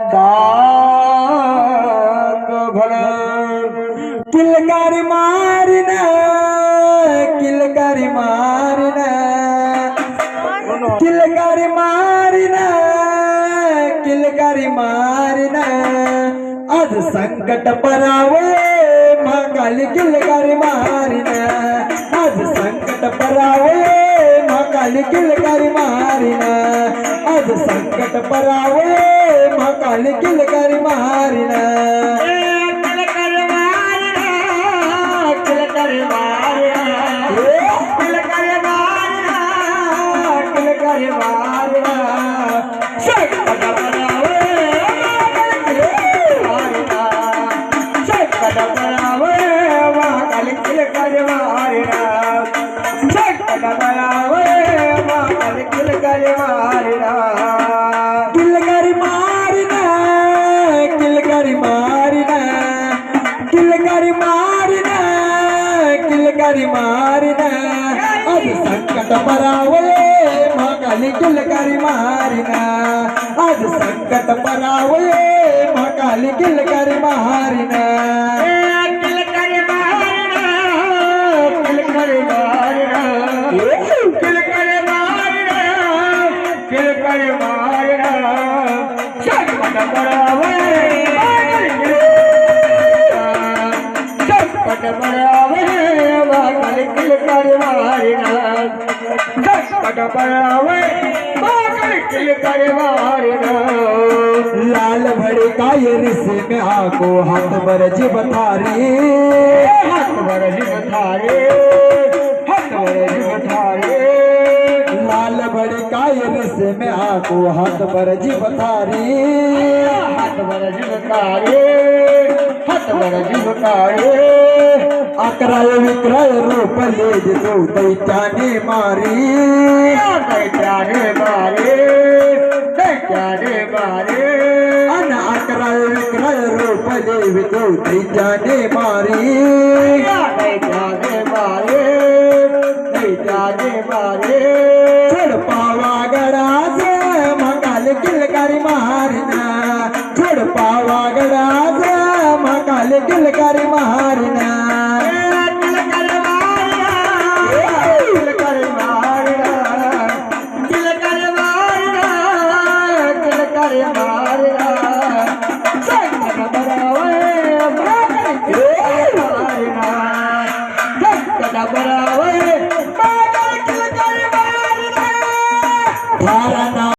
डांग भर किलकारी मारना किलकारी मारना। किलकारी मारना किलकारी मारना। आज संकट परावे, महाकाली किलकारी मारना। आज संकट परावे महाकाली किलकारी मारना। आज संकट परावे महाकाली किलकारी मारना। किलकारी मारना। किलकारी किलकारी मारना आज संकट परावे महाकाली किलकारी मारना आज संकट परावे किलकारी मारना किलकारी मारना किलकारी मारना संकट परावे लाल भड़े काय रिसे में आको हाथ बरज बथारी हाथ बरज बथारे हाथ बरज बथारे लाल बड़े काय रिसे में आको हाथ बरज बथारी हाथ बरज बथारे हाथ बरज बथारे अकराय विक्रय रूप ले जो दैत्याने मारी। दैत्याने मारे दैत्याने मारे। अन अकराय विक्रय रूप ले जो दैत्याने मारी। दैत्याने मारे दैत्याने मारे। छोड़ पावा sabra